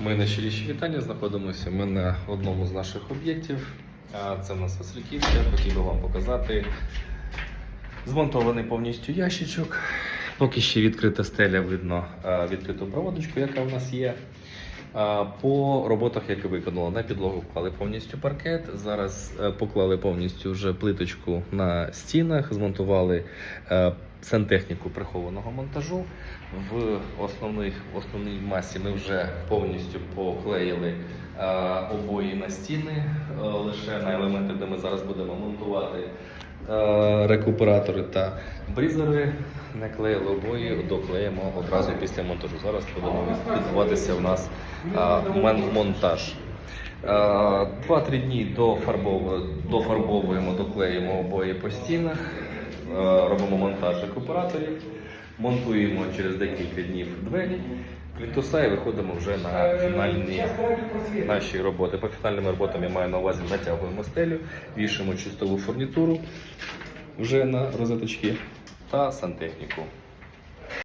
Ми на щиріші вітання знаходимося. Ми на одному з наших об'єктів. Це у нас Васильківська. Хотів би вам показати. Змонтований повністю ящичок. Поки ще відкрита стеля, видно відкриту проводочку, яка в нас є. По роботах, які виконали, на підлогу вклали повністю паркет. Зараз е, поклали повністю вже плиточку на стінах, змонтували е, сантехніку прихованого монтажу. В основних, основній масі ми вже повністю поклеїли е, обої на стіни, лише на елементи, де ми зараз будемо монтувати рекуператори та брізери. Не клеїли обої, доклеїмо одразу після монтажу. Зараз будемо відбуватися в нас монтаж. Е, Два-три дні дофарбовуємо, доклеїмо обої по стінах, робимо монтаж рекуператорів, монтуємо через декілька днів двері, плінтуса і виходимо вже на фінальні наші роботи. По фінальним роботам я маю на увазі натягуємо стелю, вішаємо чистову фурнітуру вже на розеточки та сантехніку.